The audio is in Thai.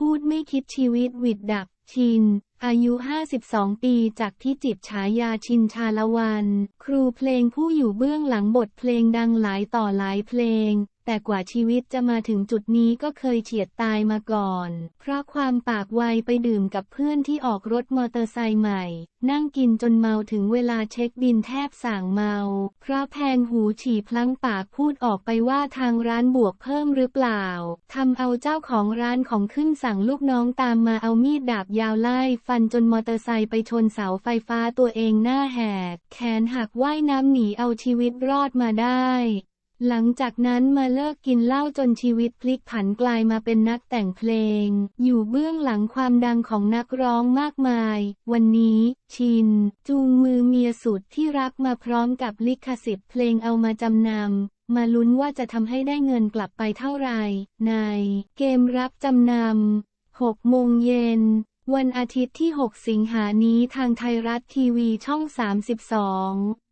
พูดไม่คิดชีวิตวิดดับชิน อายุ 52 ปีจากที่จิบฉายาชินชาละวัน ครูเพลงผู้อยู่เบื้องหลังบทเพลงดังหลายต่อหลายเพลง แต่กว่าชีวิตจะมาถึงจุดนี้ก็เคยเฉียดตายมาก่อน เพราะความปากไวไปดื่มกับเพื่อนที่ออกรถมอเตอร์ไซค์ใหม่ นั่งกินจนเมาถึงเวลาเช็คบินแทบสั่งเมา เพราะแพงหูฉี่พลั้งปากพูดออกไปว่าทางร้านบวกเพิ่มหรือเปล่า ทำเอาเจ้าของร้านของขึ้นสั่งลูกน้องตามมาเอามีดดาบยาวไล่ฟันจนมอเตอร์ไซค์ไปชนเสาไฟฟ้าตัวเองหน้าแหก แขนหักว่ายน้ำหนีเอาชีวิตรอดมาได้ หลังจากนั้นมาเลิกกินเหล้าจนชีวิตพลิกผันกลายมาเป็นนักแต่งเพลง อยู่เบื้องหลังความดังของนักร้องมากมาย วันนี้ ชิน จูงมือเมียสุดที่รักมาพร้อมกับลิขสิทธิ์เพลงเอามาจำนำ มาลุ้นว่าจะทำให้ได้เงินกลับไปเท่าไหร่ในเกมรับจำนำ6โมงเย็นวันอาทิตย์ที่ 6 สิงหานี้ทางไทยรัฐทีวีช่อง 32